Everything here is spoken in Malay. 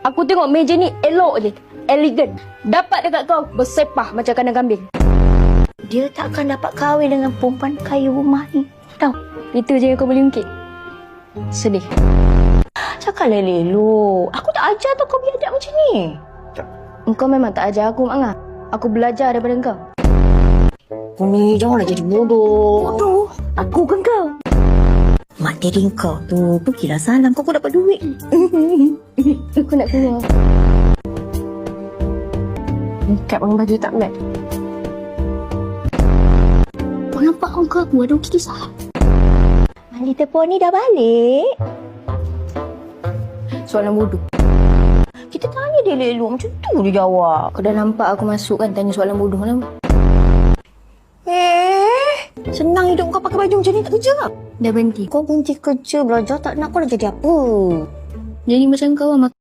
Aku tengok meja ni elok je. Elegan. Dapat dekat kau bersepah macam kandang kambing. Dia tak akan dapat kahwin dengan perempuan kaya rumah ni. Tahu? Itu je yang kau boleh ungkit. Sedih. Cakaplah Lelo. Aku tak ajar tau kau biadab macam ni. Engkau memang tak ajar aku, Mak. Aku belajar daripada engkau. Kau ni janganlah jadi bodoh. Bodoh? Aku kan kau. Tiri kau tu pergilah salam kau kau dapat duit. Aku nak keluar. Kat bang baju tak bad. Kau nampak kau ke aku ada kisah. Mali tepon ni dah balik. Soalan bodoh. Kita tanya dia Lelo macam tu dia jawab. Kau dah nampak aku masuk kan tanya soalan bodoh lah. Senang hidup kau pakai baju macam ni tak kerja tak? Dah berhenti. Kau berhenti kerja belajar tak nak kau dah jadi apa? Jadi macam kau lah,